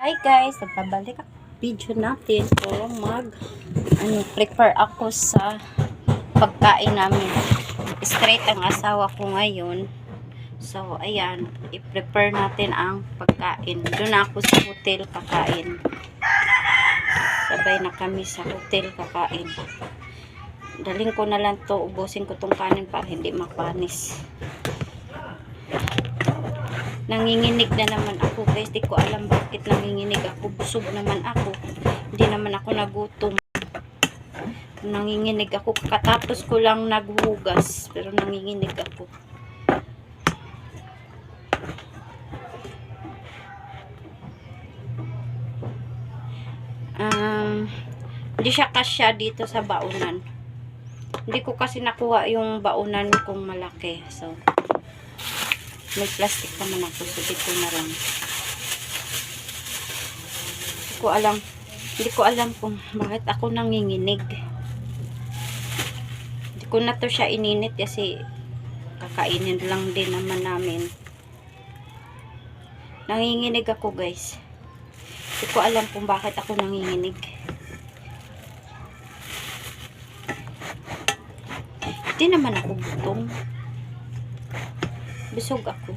Hi guys, nagpabalik ako. Video natin so mag ano, prepare ako sa pagkain namin. Straight ang asawa ko ngayon. So ayan. I-prepare natin ang pagkain. Doon ako sa hotel kakain. Sabay na kami sa hotel kakain. Daling ko na lang to. Ubusin ko tong kanin para hindi mapanis nanginginig na naman ako guys. Di ko alam bakit nanginginig ako. Busog naman ako. Hindi naman ako nagutom. Nanginginig ako. Katapos ko lang naghugas pero nanginginig ako. Um, hindi siya kasya dito sa baunan. Hindi ko kasi nakuha yung baunan kong malaki so may plastic naman ako so dito na lang hindi ko alam hindi ko alam kung bakit ako nanginginig. Hindi ko na to siya ininit kasi kakainin lang din naman namin. Nanginginig ako guys. Hindi ko alam kung bakit ako nanginginig. Hindi naman ako gutom busog ako.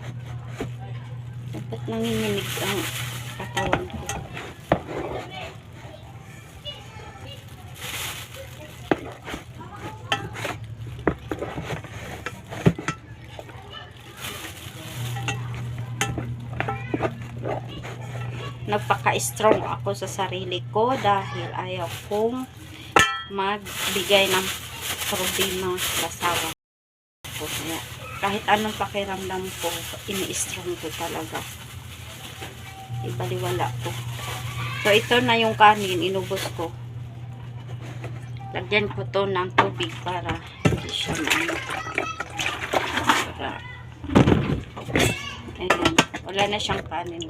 Dapat nanginginig ang katawan ko. Nagpaka-strong ako sa sarili ko dahil ayaw kong magbigay ng problema sa asawa ko. Kahit anong pakiramdam ko, ini-strong ko talaga. Ibaliwala ko. So, ito na yung kanin, inubos ko. Lagyan ko to ng tubig para hindi siya maano. Para, ayan, wala na siyang kanin.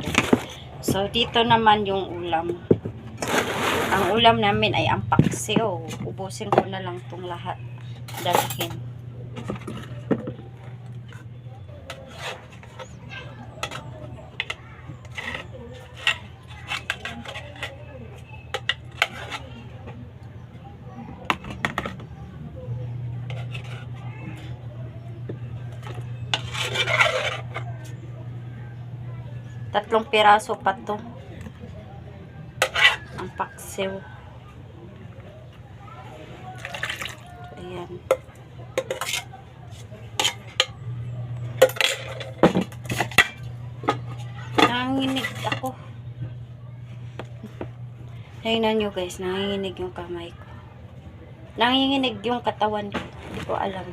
So, dito naman yung ulam. Ang ulam namin ay ang paksiw. Ubusin ko na lang tong lahat. Dalahin. Tatlong piraso pa to. Ang paksiw. Ayan. Nanginginig ako. Tingnan nyo guys, nanginginig yung kamay ko. Nanginginig yung katawan ko. Hindi ko alam.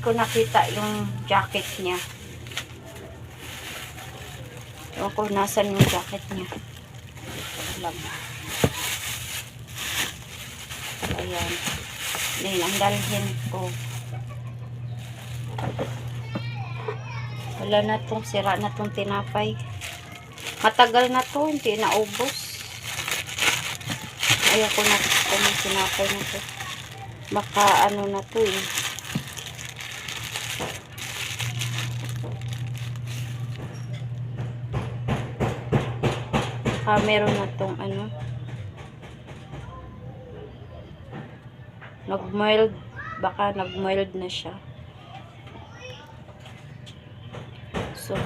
Ko nakita yung jacket niya. Ewan ko nasan yung jacket niya. Alam. Ayan. Ayan, ang dalhin ko. Wala na tong sira na tong tinapay. Matagal na to, hindi na ubos. Ayoko na yung tinapay na to. Baka ano na to eh. Baka meron na tong ano. Nag-mild. Baka nag-mild na siya. So,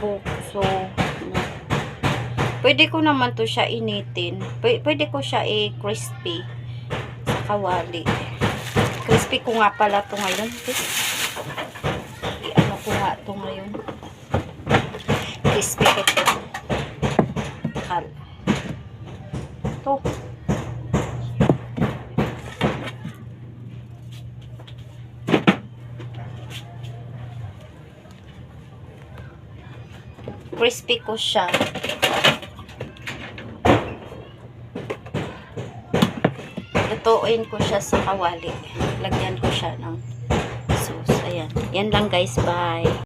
so, na- pwede ko naman to siya initin. Pwede ko siya i-crispy sa kawali. Crispy ko nga pala to ngayon. I-ano ko nga to ngayon. Crispy ko To. crispy ko siya. Lutuin ko siya sa kawali. Lagyan ko siya ng sauce. Ayan. Yan lang guys. Bye.